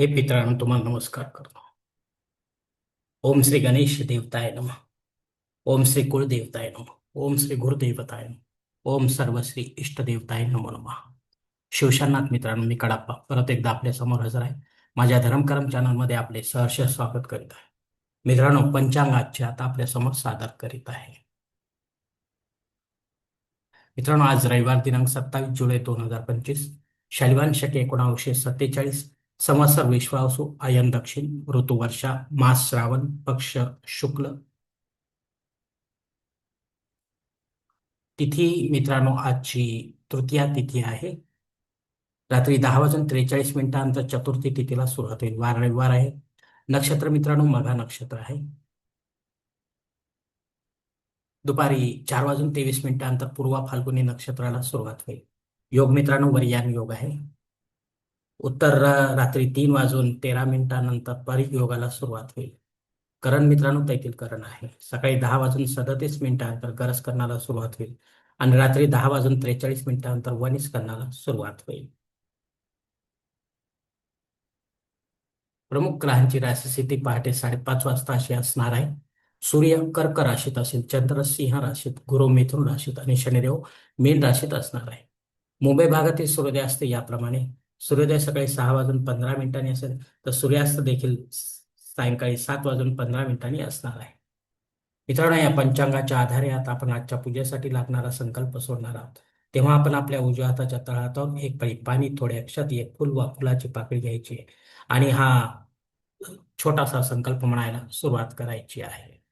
हे मित्रांनो तुम्हाला नमस्कार करतो. ओम श्री गणेश देवताय नम. ओम श्री कुळदेवताय नम. ओम श्री गुरुदेवताय नम. ओम सर्व श्री इष्टदेवताय नमो नमः. शिवशानाथ मित्रांनो मी कडाप्पा. परत एकदा आपल्यासमोर हजर आहे. माझ्या धर्मकरम चॅनलमध्ये आपले सहर्ष स्वागत करीत आहे. मित्रांनो पंचांगाचे आता आपल्यासमोर सादर करीत आहे. मित्रांनो आज रविवार दिनांक सत्तावीस जुलै दोन हजार पंचवीस. शैलवान शके एकोणावीसशे सत्तेचाळीस. संवत्सर विश्वासू आयन दक्षिण ऋतू वर्षा मास श्रावण पक्ष शुक्ल. तिथी मित्रांनो आजची तृतीया तिथी आहे. रात्री दहा वाजून त्रेचाळीस मिनिटांनंतर चतुर्थी तिथीला सुरुवात होईल. वार रविवार आहे. नक्षत्र मित्रांनो मघा नक्षत्र आहे. दुपारी चार वाजून तेवीस मिनिटांनंतर पूर्वा फाल्गुनी नक्षत्राला सुरुवात होईल. योग मित्रांनो वरियान योग आहे. उत्तर रात्री तीन वाजून तेरा मिनिटांनंतर परिक योगाला सुरुवात होईल. करण मित्रांनो तेथील करण आहे. सकाळी दहा वाजून सदतीस मिनिटांनंतर गरज करण्याला सुरुवात होईल आणि रात्री दहा वाजून त्रेचाळीस मिनिटांनंतर वनिस करण्याला सुरुवात होईल. प्रमुख ग्रहांची राशीस्थिती पहाटे साडेपाच वाजता अशी असणार आहे. सूर्य कर्क राशीत असेल चंद्र सिंह राशीत गुरु मिथुन राशीत आणि शनिदेव मीन राशीत असणार आहे. मुंबई भागातील सूर्योदय असते याप्रमाणे सूर्योदय सकाळी सहा वाजून पंधरा मिनिटांनी असेल तर सूर्यास्त देखील सायंकाळी सात वाजून पंधरा मिनिटांनी असणार आहे. मित्रांनो या पंचांगाच्या आधारे आता आपण आजच्या पूजेसाठी लागणारा संकल्प सोडणार आहोत. तेव्हा आपण आपल्या उजव्या हाताच्या तळहातावर एक पळी पाणी थोडे अक्षात एक फुल वा फुलाची पाकळी घ्यायची आणि हा छोटासा संकल्प म्हणायला सुरुवात करायची आहे.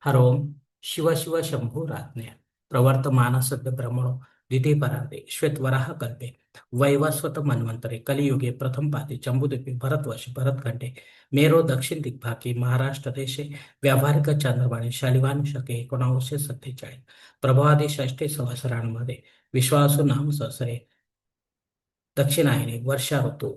हरोम शिव शिव शंभू राज्ञा. प्रवर्तमान सद्य ब्रह्मणो दिधी परार्धे श्वेतवराह कल्पे वैवस्वत मन्वंतरे कलियुगे प्रथम पादे चंबुद्वीपे भरतवश भरतखंडे मेरो दक्षिण दिग्भागी महाराष्ट्र देशे व्यावहारिक चांद्रवाणी शालिवान शके एकोणावीसशे सत्तेचाळीस प्रभावादी षष्टे संवत्सरांमध्ये विश्वासू नाम सहसरे दक्षिणायने वर्षा ऋतू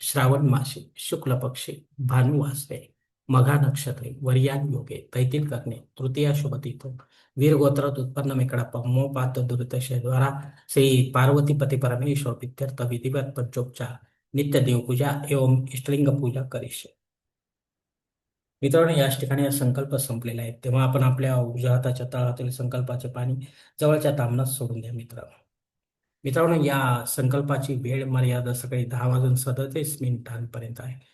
श्रावण मासे शुक्ल पक्षी भानुवासरे मघा नक्षत्रे वर्यान योगे तैतील करणे तृतीया शुभतीतो वीर गोत्रात उत्पन्न मेकडाप्पा मोपात दुरितशय द्वारा श्री पार्वती पती परमेश्वर पित्यर्थ विधिवत पंचोपचार नित्य देवपूजा एवं इष्टलिंग पूजा करीश मित्रांनो याच ठिकाणी संकल्प संपलेला आहे. तेव्हा आपण आपल्या उजव्या तळातील संकल्पाचे पाणी जवळच्या तामनात सोडून द्या मित्रांनो. मित्रांनो या संकल्पाची वेळ मर्यादा सकाळी दहा वाजून सदतीस मिनिटांपर्यंत आहे.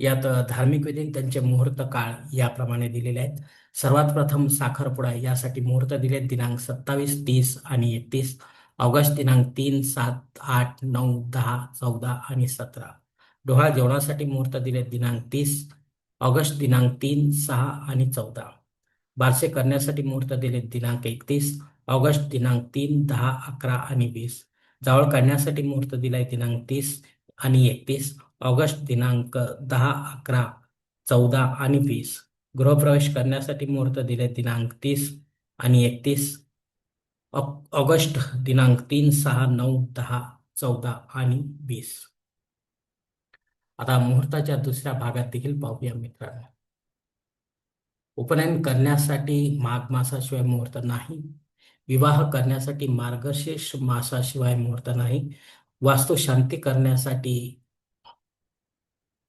यात धार्मिक विधी त्यांचे मुहूर्त काळ याप्रमाणे दिलेले आहेत. सर्वात प्रथम साखरपुडा यासाठी मुहूर्त दिले दिनांक सत्तावीस तीस आणि एकतीस. ऑगस्ट दिनांक तीन सात आठ नऊ दहा चौदा आणि सतरा. डोहा जेवणासाठी मुहूर्त दिले दिनांक तीस ऑगस्ट दिनांक तीन सहा आणि चौदा. बारसे करण्यासाठी मुहूर्त दिले दिनांक एकतीस ऑगस्ट दिनांक तीन दहा अकरा आणि वीस. जावळ काढण्यासाठी मुहूर्त दिलाय. दिनांक तीस आणि एकतीस. ऑगस्ट दिनांक दहा अकरा चौदा आणि वीस. गृहप्रवेश करण्यासाठी मुहूर्त दिले दिनांक तीस आणि एकतीस. ऑगस्ट दिनांक तीन सहा नऊ दहा चौदा आणि वीस. आता मुहूर्ताच्या दुसऱ्या भागात देखील पाहूया मित्रांनो. उपनयन करण्यासाठी माघ मासाशिवाय मुहूर्त नाही. विवाह करण्यासाठी मार्गशीर्ष मासाशिवाय मुहूर्त नाही. वास्तू शांती करण्यासाठी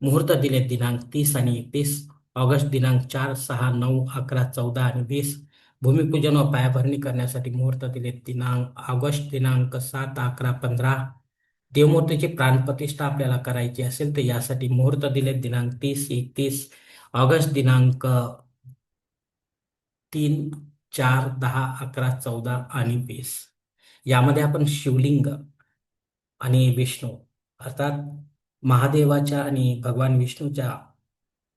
मुहूर्त दिले दिनांक तीस आणि एकतीस ऑगस्ट दिनांक चार सहा नऊ अकरा चौदा आणि वीस. भूमिपूजन व पायाभरणी करण्यासाठी मुहूर्त दिले दिनांक ऑगस्ट दिनांक सात अकरा पंधरा. देवमूर्तीची प्राणप्रतिष्ठा आपल्याला करायची असेल तर यासाठी मुहूर्त दिले दिनांक तीस एकतीस. ऑगस्ट दिनांक तीन चार दहा अकरा चौदा आणि वीस. यामध्ये आपण शिवलिंग आणि विष्णू अर्थात महादेवाच्या आणि भगवान विष्णूच्या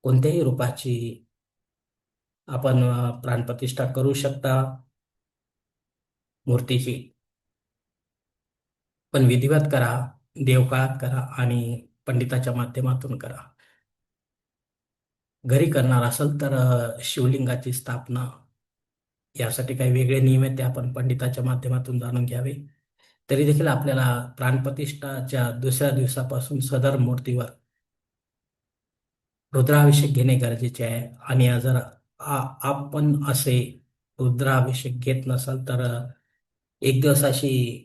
कोणत्याही रूपाची आपण प्राणप्रतिष्ठा करू शकता मूर्तीची. पण विधिवत करा देवकाळात करा आणि पंडिताच्या माध्यमातून करा. घरी करणार असेल तर शिवलिंगाची स्थापना यासाठी काही वेगळे नियम आहेत ते आपण पंडिताच्या माध्यमातून जाणून घ्यावे. तरी देखील आपल्याला प्राणप्रतिष्ठाच्या दुसऱ्या दिवसापासून सदर मूर्तीवर रुद्राभिषेक घेणे गरजेचे आहे. आणि जर आ- आपण असे रुद्राभिषेक घेत नसाल तर एक दिवस अशी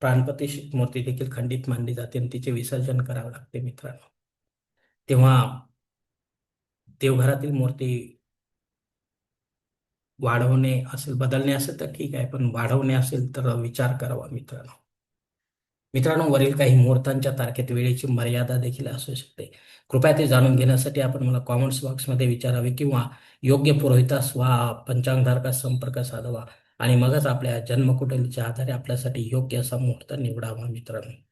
प्राणप्रतिष्ठित मूर्ती देखील खंडित मानली जाते आणि तिचे विसर्जन करावे लागते मित्रांनो. तेव्हा देवघरातील मूर्ती वाढवणे असेल बदलणे असेल तर ठीक आहे पण वाढवणे असेल तर विचार करावा मित्रांनो. मित्रांनो वरील काही मुहूर्तांच्या तारखेत वेळेची मर्यादा देखील असू शकते. कृपया ते जाणून घेण्यासाठी आपण मला कॉमेंट्स बॉक्समध्ये विचारावे किंवा योग्य पुरोहितास वा पंचांगधारकास संपर्क साधावा आणि मगच आपल्या जन्मकुंडलीच्या आधारे आपल्यासाठी योग्य असा मुहूर्त निवडावा मित्रांनो.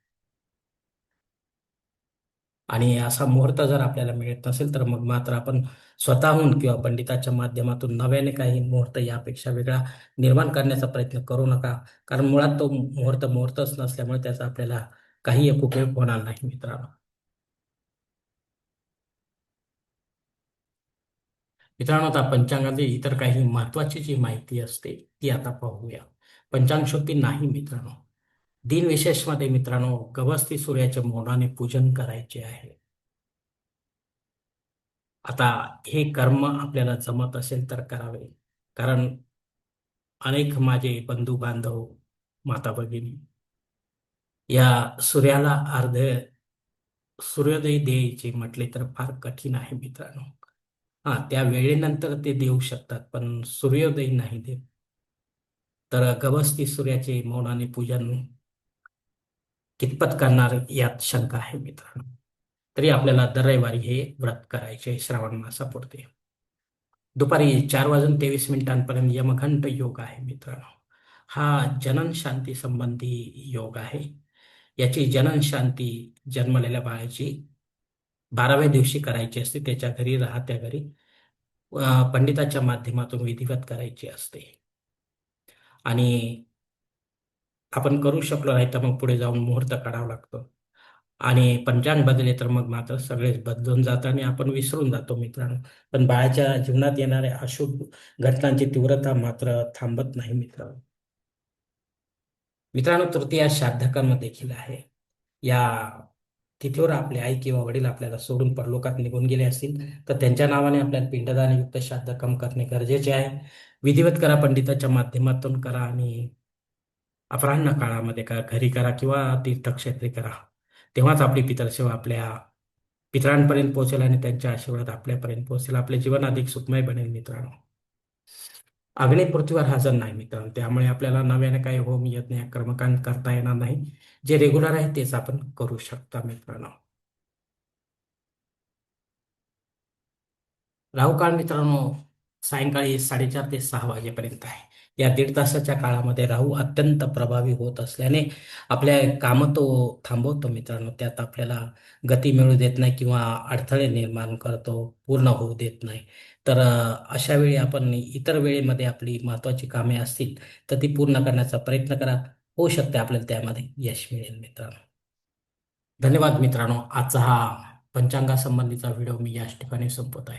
आणि असा मुहूर्त जर आपल्याला मिळत नसेल तर मग मात्र आपण स्वतःहून किंवा पंडिताच्या माध्यमातून नव्याने काही मुहूर्त यापेक्षा वेगळा निर्माण करण्याचा प्रयत्न करू नका. कारण मुळात तो मुहूर्त मुहूर्तच नसल्यामुळे त्याचा आपल्याला काही एक उपयोग होणार नाही मित्रांनो. मित्रांनो आता पंचांगातील इतर काही महत्वाची जी माहिती असते ती आता पाहूया. पंचांगशोक्ती नाही मित्रांनो. दिनविशेषमध्ये मित्रांनो गवस्ती सूर्याच्या मौनाने पूजन करायचे आहे. आता हे कर्म आपल्याला जमत असेल तर करावे. कारण अनेक माझे बंधू बांधव माता भगिनी या सूर्याला अर्ध सूर्योदय द्यायचे म्हटले तर फार कठीण आहे मित्रांनो. हा त्या वेळेनंतर ते देऊ शकतात पण सूर्योदय नाही देत. तर गवस्ती सूर्याचे मौनाने पूजन कितपत करणार यात शंका आहे मित्रांनो. तरी आपल्याला दर रविवारी हे व्रत करायचे श्रावण मासापुरते. दुपारी चार वाजून तेवीस मिनिटांपर्यंत यमघंट योग आहे मित्रांनो. हा जनन शांती संबंधी योग आहे. याची जनन शांती जन्मलेल्या बाळाची बाराव्या दिवशी करायची असते. त्याच्या घरी राहत्या घरी पंडिताच्या माध्यमातून विधिवत करायची असते. आणि आपण करू शकलो नाही तर मग पुढे जाऊन मुहूर्त काढावा लागतो. आणि पंचांग बदले तर मग मात्र सगळेच बदलून जातं आणि आपण विसरून जातो मित्रांनो. पण बाळाच्या जीवनात येणाऱ्या अशुभ घटनांची तीव्रता मात्र थांबत नाही मित्रांनो. मित्रांनो तृतीया श्राद्धकर्म देखील आहे. या तिथीवर आपले आई किंवा वडील आपल्याला सोडून परलोकात निघून गेले असतील तर त्यांच्या नावाने आपल्याला पिंडदानयुक्त श्राद्धकर्म करणे गरजेचे आहे. विधिवत करा पंडिताच्या माध्यमातून करा आणि अपराह्न काळामध्ये करा घरी करा किंवा तीर्थक्षेत्री करा. तेव्हाच आपली पितरसेवा आपल्या पितरांपर्यंत पोहोचेल आणि त्यांच्या आशीर्वाद आपल्यापर्यंत पोहोचेल. आपले जीवन अधिक सुखमय बनेल मित्रांनो. अग्नी पृथ्वीवर हजर नाही मित्रांनो. त्यामुळे आपल्याला नव्याने काही होम यज्ञ कर्मकांड करता येणार नाही. जे रेग्युलर आहे तेच आपण करू शकता मित्रांनो. राहू काळ मित्रांनो. सायंकाळी साडेचार ते सहा वाजेपर्यंत आहे. या दीड तासाच्या काळामध्ये राहू अत्यंत प्रभावी होत असल्याने आपल्या कामं तो थांबवतो मित्रांनो. त्यात आपल्याला गती मिळू देत नाही किंवा अडथळे निर्माण करतो पूर्ण होऊ देत नाही. तर अशा वेळी आपण इतर वेळेमध्ये आपली महत्वाची कामे असतील तर ती पूर्ण करण्याचा प्रयत्न करा. होऊ शकते आपल्याला त्यामध्ये यश मिळेल मित्रांनो. धन्यवाद मित्रांनो. आजचा हा पंचांगासंबंधीचा व्हिडिओ मी याच ठिकाणी संपवत आहे.